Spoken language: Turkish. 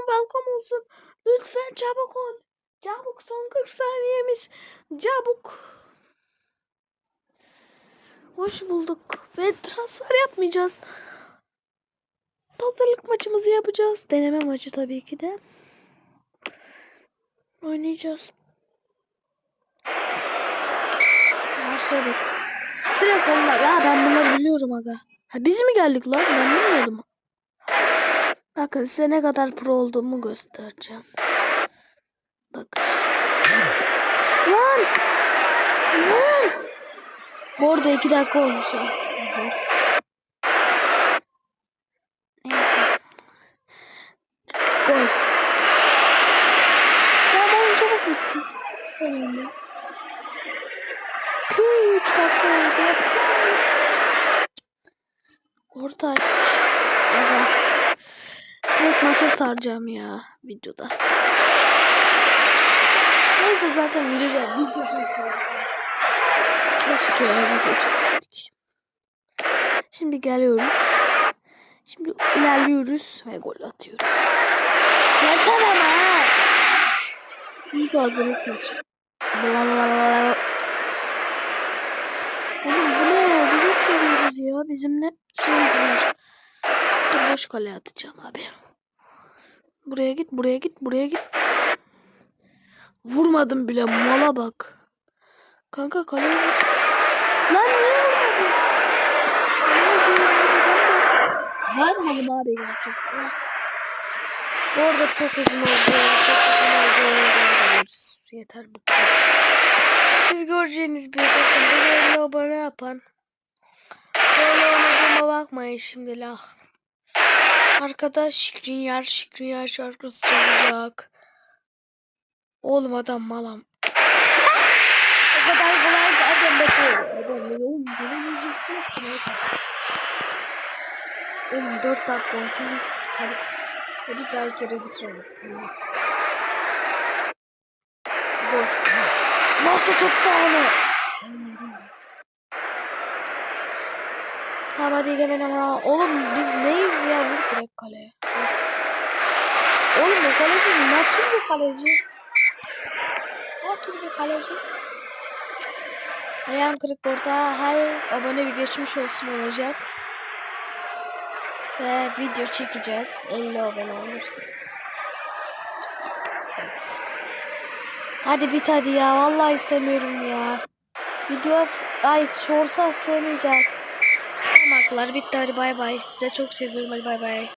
kanalıma welcome olsun. Lütfen çabuk ol. Çabuk son 40 saniyemiz. Çabuk. Hoş bulduk. Ve transfer yapmayacağız. Hazırlık maçımızı yapacağız. Deneme maçı tabii ki de. Oynayacağız. Başladık. Direkt onlar. Ya ben bunları biliyorum aga. Ha, biz mi geldik lan? Ben bilmiyordum. Bakın size ne kadar pro olduğumu göstereceğim. Bakın. Lan! Lan! Bu arada iki dakika olmuş ya. Neyse. Gol. Ya ben çabuk bitsin. Seninle. Tüh, üç dakika oldu. Orta açmış. Aga. Direkt maça saracağım ya videoda. Neyse zaten video, video. Keşke video çekseydik. Şimdi geliyoruz. Şimdi ilerliyoruz ve gol atıyoruz. Yeter ama. İyi hazırlık maçı. Blablabla. Oğlum bu ne? Biz hep görüyoruz ya. Bizim ne şeyimiz var. Dur boş kale atacağım abi. Buraya git, buraya git, buraya git. Vurmadım bile mala bak. Kanka kaleye vur. Lan niye vurmadın? Vermedim abi gerçekten. Bu arada çok uzun oldu. Çok uzun oldu. Yeter bu kadar. Siz göreceğiniz bir bakın. Böyle abone yapan. Böyle oynadığıma bakmayın şimdi lah. Arkada Şikrin Yer, Şikrin Yer şarkısı çalacak. Oğlum adam malam. o kadar kolay ki adam bekliyor. Adam oğlum gelemeyeceksiniz ki neyse. Oğlum 4 dakika oldu. Çabuk. Ve biz daha kere bitiremedik. Nasıl tuttu onu? Tamam hadi egemen ama. Oğlum biz neyiz ya? Vur direkt kaleye. Oğlum bu kaleci ne tür bir kaleci? Ne tür bir kaleci? Ayağım kırık burada. Her abone bir geçmiş olsun olacak. Ve video çekeceğiz. 50 abone olursa. Evet. Hadi bit hadi ya. Vallahi istemiyorum ya. Video ay şorsa sevmeyecek. Parmaklar bitti hadi bay bay. Size çok seviyorum hadi bay bay.